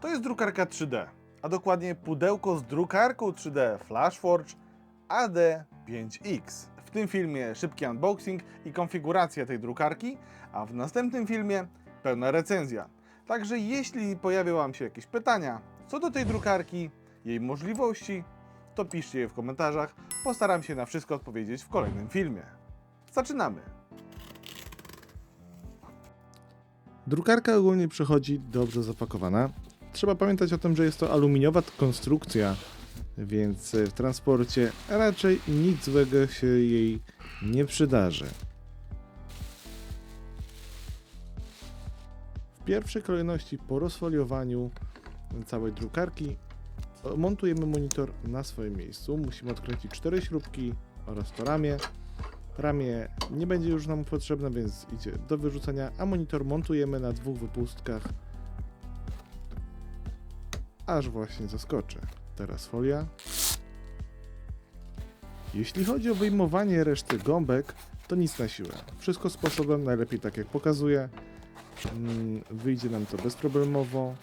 To jest drukarka 3D, a dokładnie pudełko z drukarką 3D Flashforge AD5X. W tym filmie szybki unboxing i konfiguracja tej drukarki, a w następnym filmie pełna recenzja. Także jeśli pojawią Wam się jakieś pytania co do tej drukarki, jej możliwości, to piszcie je w komentarzach. Postaram się na wszystko odpowiedzieć w kolejnym filmie. Zaczynamy! Drukarka ogólnie przychodzi dobrze zapakowana. Trzeba pamiętać o tym, że jest to aluminiowa konstrukcja, więc w transporcie raczej nic złego się jej nie przydarzy. W pierwszej kolejności po rozfoliowaniu całej drukarki montujemy monitor na swoim miejscu. Musimy odkręcić cztery śrubki oraz to ramię. Ramię nie będzie już nam potrzebne, więc idzie do wyrzucenia, a monitor montujemy na dwóch wypustkach, aż właśnie zaskoczy. Teraz folia. Jeśli chodzi o wyjmowanie reszty gąbek, to nic na siłę. Wszystko sposobem najlepiej tak jak pokazuję. Mm, Wyjdzie nam to bezproblemowo.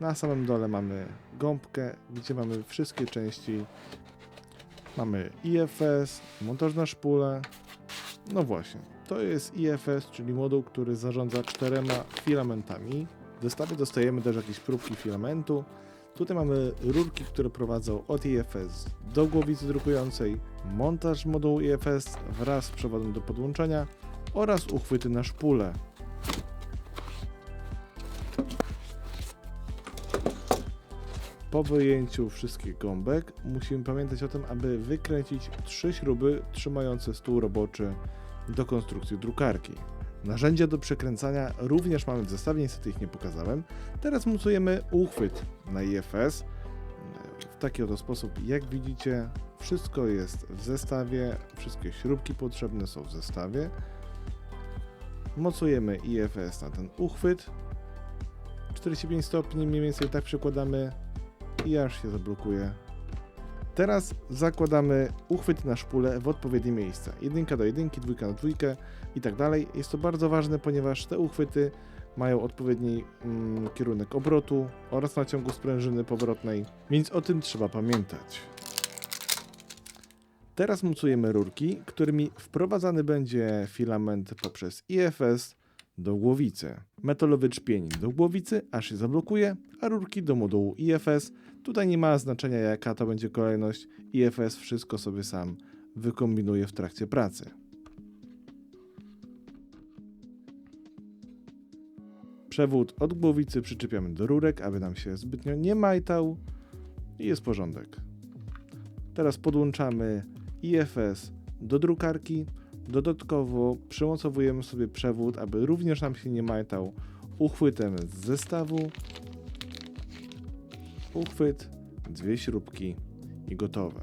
Na samym dole mamy gąbkę, gdzie mamy wszystkie części. Mamy IFS, montaż na szpulę. No właśnie, to jest IFS, czyli moduł, który zarządza czterema filamentami. W zestawie dostajemy też jakieś próbki filamentu. Tutaj mamy rurki, które prowadzą od IFS do głowicy drukującej, montaż modułu IFS wraz z przewodem do podłączenia oraz uchwyty na szpulę. Po wyjęciu wszystkich gąbek musimy pamiętać o tym, aby wykręcić trzy śruby trzymające stół roboczy do konstrukcji drukarki. Narzędzia do przekręcania również mamy w zestawie, niestety ich nie pokazałem. Teraz mocujemy uchwyt na IFS w taki oto sposób. Jak widzicie, wszystko jest w zestawie, wszystkie śrubki potrzebne są w zestawie. Mocujemy IFS na ten uchwyt. 45 stopni mniej więcej tak przekładamy i aż się zablokuje. Teraz zakładamy uchwyt na szpulę w odpowiednie miejsca. Jedynka do jedynki, dwójka na dwójkę i tak dalej. Jest to bardzo ważne, ponieważ te uchwyty mają odpowiedni mm, kierunek obrotu oraz naciągu sprężyny powrotnej, więc o tym trzeba pamiętać. Teraz mocujemy rurki, którymi wprowadzany będzie filament poprzez IFS do głowicy. Metalowy czpień do głowicy, aż się zablokuje, a rurki do modułu IFS. Tutaj nie ma znaczenia jaka to będzie kolejność. IFS wszystko sobie sam wykombinuje w trakcie pracy. Przewód od głowicy przyczepiamy do rurek, aby nam się zbytnio nie majtał i jest porządek. Teraz podłączamy IFS do drukarki. Dodatkowo przymocowujemy sobie przewód, aby również nam się nie majtał uchwytem z zestawu. Uchwyt, dwie śrubki i gotowe.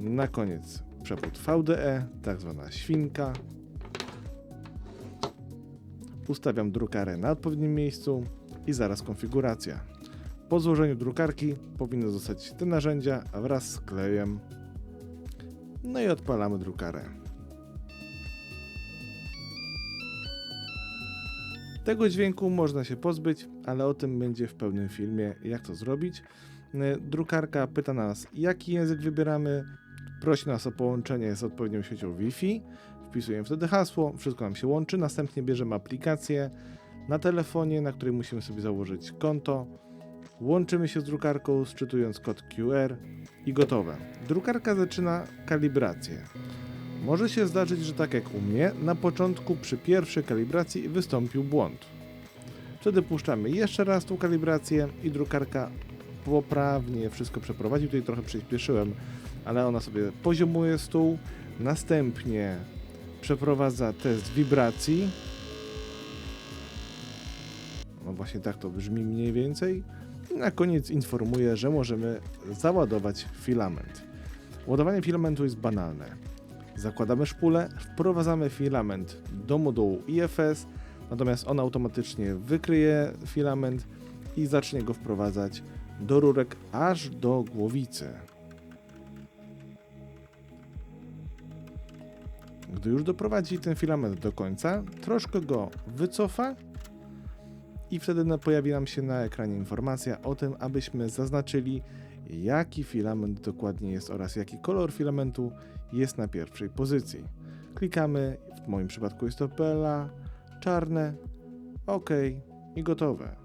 Na koniec przewód VDE, tak zwana świnka. Ustawiam drukarę na odpowiednim miejscu i zaraz konfiguracja. Po złożeniu drukarki powinny zostać te narzędzia wraz z klejem. No i odpalamy drukarę. Tego dźwięku można się pozbyć, ale o tym będzie w pełnym filmie, jak to zrobić. E, Drukarka pyta nas, jaki język wybieramy, prosi nas o połączenie z odpowiednią siecią Wi-Fi. Wpisujemy wtedy hasło, wszystko nam się łączy, następnie bierzemy aplikację na telefonie, na której musimy sobie założyć konto. Łączymy się z drukarką, sczytując kod QR i gotowe. Drukarka zaczyna kalibrację. Może się zdarzyć, że tak jak u mnie, na początku przy pierwszej kalibracji wystąpił błąd. Wtedy puszczamy jeszcze raz tą kalibrację i drukarka poprawnie wszystko przeprowadzi. Tutaj trochę przyspieszyłem, ale ona sobie poziomuje stół. Następnie przeprowadza test wibracji. No właśnie tak to brzmi mniej więcej. I na koniec informuje, że możemy załadować filament. Ładowanie filamentu jest banalne. Zakładamy szpulę, wprowadzamy filament do modułu IFS, natomiast on automatycznie wykryje filament i zacznie go wprowadzać do rurek aż do głowicy. Gdy już doprowadzi ten filament do końca, troszkę go wycofa i wtedy pojawi nam się na ekranie informacja o tym, abyśmy zaznaczyli jaki filament dokładnie jest oraz jaki kolor filamentu jest na pierwszej pozycji. Klikamy, w moim przypadku jest to PLA, czarne, OK i gotowe.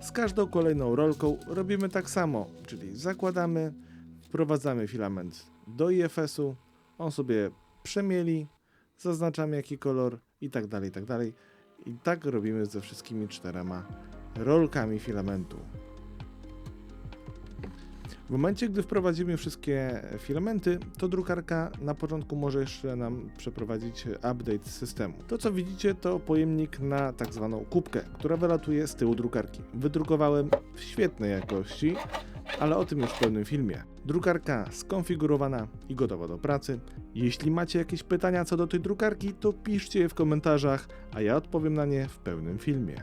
Z każdą kolejną rolką robimy tak samo, czyli zakładamy, wprowadzamy filament do IFS-u, on sobie przemieli, zaznaczamy jaki kolor i tak dalej, i tak dalej. I tak robimy ze wszystkimi czterema rolkami filamentu. W momencie, gdy wprowadzimy wszystkie filamenty, to drukarka na początku może jeszcze nam przeprowadzić update systemu. To co widzicie to pojemnik na tak zwaną kubkę, która wylatuje z tyłu drukarki. Wydrukowałem w świetnej jakości, ale o tym już w pełnym filmie. Drukarka skonfigurowana i gotowa do pracy. Jeśli macie jakieś pytania co do tej drukarki, to piszcie je w komentarzach, a ja odpowiem na nie w pełnym filmie.